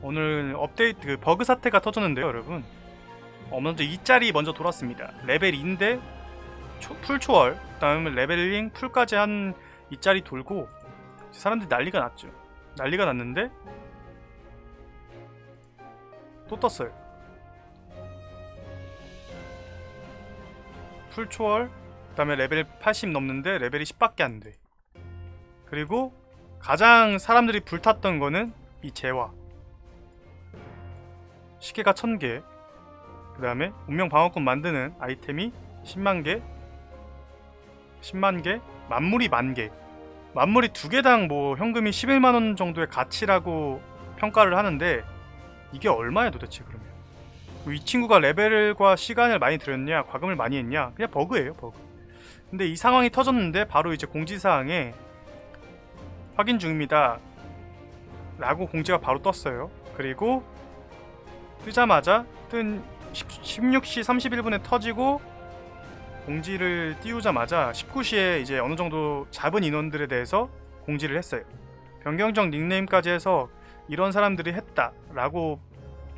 오늘 업데이트 그 버그 사태가 터졌는데요, 여러분. 어, 먼저 2짜리 먼저 돌았습니다. 레벨 2인데 풀 초월, 그 다음에 레벨링 풀까지 한 2짜리 돌고 사람들이 난리가 났죠. 난리가 났는데 또 떴어요. 풀 초월, 그 다음에 레벨 80 넘는데 레벨이 10밖에 안 돼. 그리고 가장 사람들이 불탔던 거는 이 재화. 시계가 1000개. 그 다음에 운명 방어권 만드는 아이템이 10만 개. 10만 개. 만물이 만 개. 만물이 두 개당 뭐 현금이 11만원 정도의 가치라고 평가를 하는데 이게 얼마야 도대체 그러면? 이 친구가 레벨과 시간을 많이 들였냐, 과금을 많이 했냐? 그냥 버그예요, 버그. 근데 이 상황이 터졌는데 바로 이제 공지사항에 확인 중입니다. 라고 공지가 바로 떴어요. 그리고 뜨자마자 뜬 16시 31분에 터지고 공지를 띄우자마자 19시에 이제 어느 정도 잡은 인원들에 대해서 공지를 했어요. 변경적 닉네임까지 해서 이런 사람들이 했다라고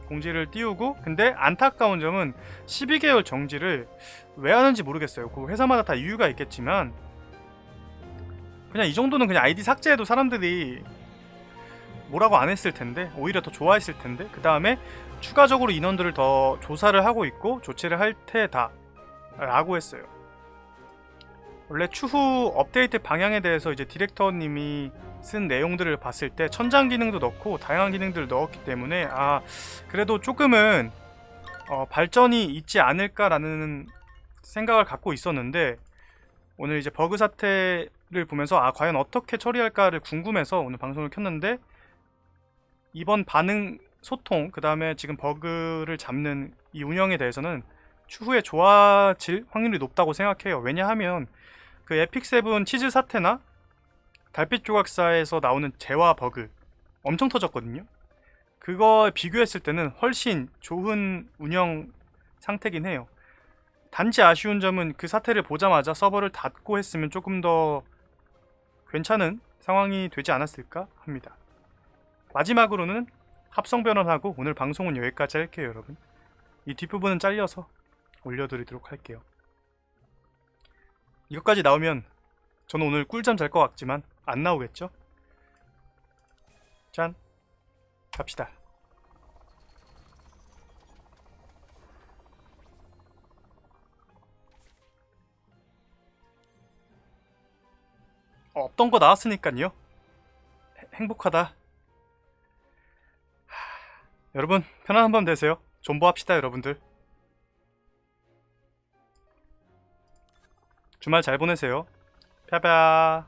공지를 띄우고 근데 안타까운 점은 12개월 정지를 왜 하는지 모르겠어요. 그 회사마다 다 이유가 있겠지만 그냥 이 정도는 그냥 아이디 삭제해도 사람들이 뭐라고 안 했을 텐데 오히려 더 좋아했을 텐데 그 다음에 추가적으로 인원들을 더 조사를 하고 있고 조치를 할 테다 라고 했어요. 원래 추후 업데이트 방향에 대해서 이제 디렉터님이 쓴 내용들을 봤을 때 천장 기능도 넣고 다양한 기능들을 넣었기 때문에 아 그래도 조금은 어, 발전이 있지 않을까라는 생각을 갖고 있었는데 오늘 이제 버그 사태를 보면서 아 과연 어떻게 처리할까를 궁금해서 오늘 방송을 켰는데 이번 반응 소통 그 다음에 지금 버그를 잡는 이 운영에 대해서는 추후에 좋아질 확률이 높다고 생각해요. 왜냐하면 그 에픽 세븐 치즈 사태나 달빛 조각사에서 나오는 재화 버그 엄청 터졌거든요. 그거 비교했을 때는 훨씬 좋은 운영 상태긴 해요. 단지 아쉬운 점은 그 사태를 보자마자 서버를 닫고 했으면 조금 더 괜찮은 상황이 되지 않았을까 합니다. 마지막으로는 합성 변환하고 오늘 방송은 여기까지 할게요, 여러분. 이 뒷부분은 잘려서 올려드리도록 할게요. 이것까지 나오면 저는 오늘 꿀잠 잘 것 같지만 안 나오겠죠? 짠! 갑시다. 어, 없던 거 나왔으니까요. 해- 행복하다. 여러분 편안한 밤 되세요. 존버합시다 여러분들. 주말 잘 보내세요. 펴펴.